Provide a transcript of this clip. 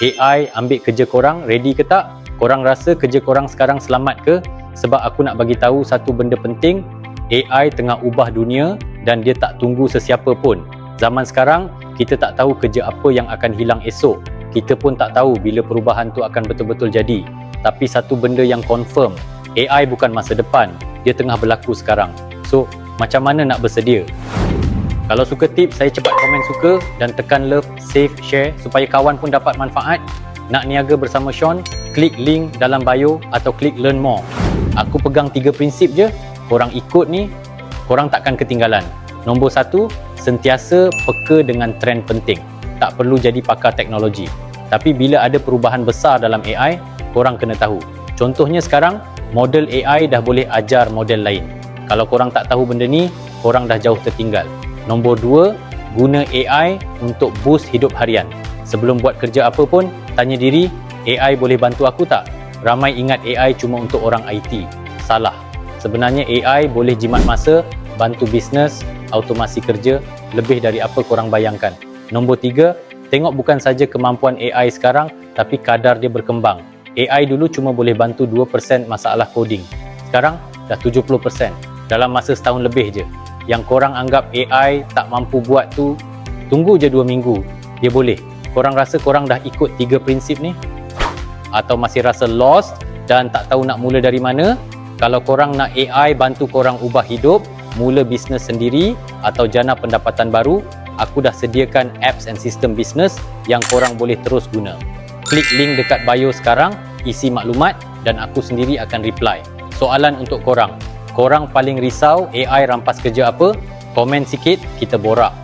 AI ambil kerja korang, ready ke tak? Korang rasa kerja korang sekarang selamat ke? Sebab aku nak bagi tahu satu benda penting, AI tengah ubah dunia dan dia tak tunggu sesiapa pun. Zaman sekarang, kita tak tahu kerja apa yang akan hilang esok. Kita pun tak tahu bila perubahan tu akan betul-betul jadi. Tapi satu benda yang confirm, AI bukan masa depan, dia tengah berlaku sekarang. So, macam mana nak bersedia? Kalau suka tips, saya cepat komen suka dan tekan love, save, share supaya kawan pun dapat manfaat. Nak niaga bersama Sean, klik link dalam bio atau klik learn more. Aku pegang tiga prinsip je, korang ikut ni, korang takkan ketinggalan. Nombor satu, sentiasa peka dengan trend penting. Tak perlu jadi pakar teknologi. Tapi bila ada perubahan besar dalam AI, korang kena tahu. Contohnya sekarang, model AI dah boleh ajar model lain. Kalau korang tak tahu benda ni, korang dah jauh tertinggal. Nombor dua, guna AI untuk boost hidup harian. Sebelum buat kerja apa pun, tanya diri, AI boleh bantu aku tak? Ramai ingat AI cuma untuk orang IT. Salah. Sebenarnya AI boleh jimat masa, bantu bisnes, automasi kerja, lebih dari apa korang bayangkan. Nombor tiga, tengok bukan saja kemampuan AI sekarang, tapi kadar dia berkembang. AI dulu cuma boleh bantu 2% masalah coding. Sekarang dah 70%. Dalam masa setahun lebih je yang korang anggap AI tak mampu buat tu tunggu je dua minggu dia boleh. Korang rasa korang dah ikut tiga prinsip ni? Atau masih rasa lost dan tak tahu nak mula dari mana? Kalau korang nak AI bantu korang ubah hidup mula bisnes sendiri atau jana pendapatan baru aku dah sediakan apps and sistem bisnes yang korang boleh terus guna. Klik link dekat bio sekarang isi maklumat dan aku sendiri akan reply. Soalan untuk korang korang paling risau AI rampas kerja apa? Komen sikit, kita borak.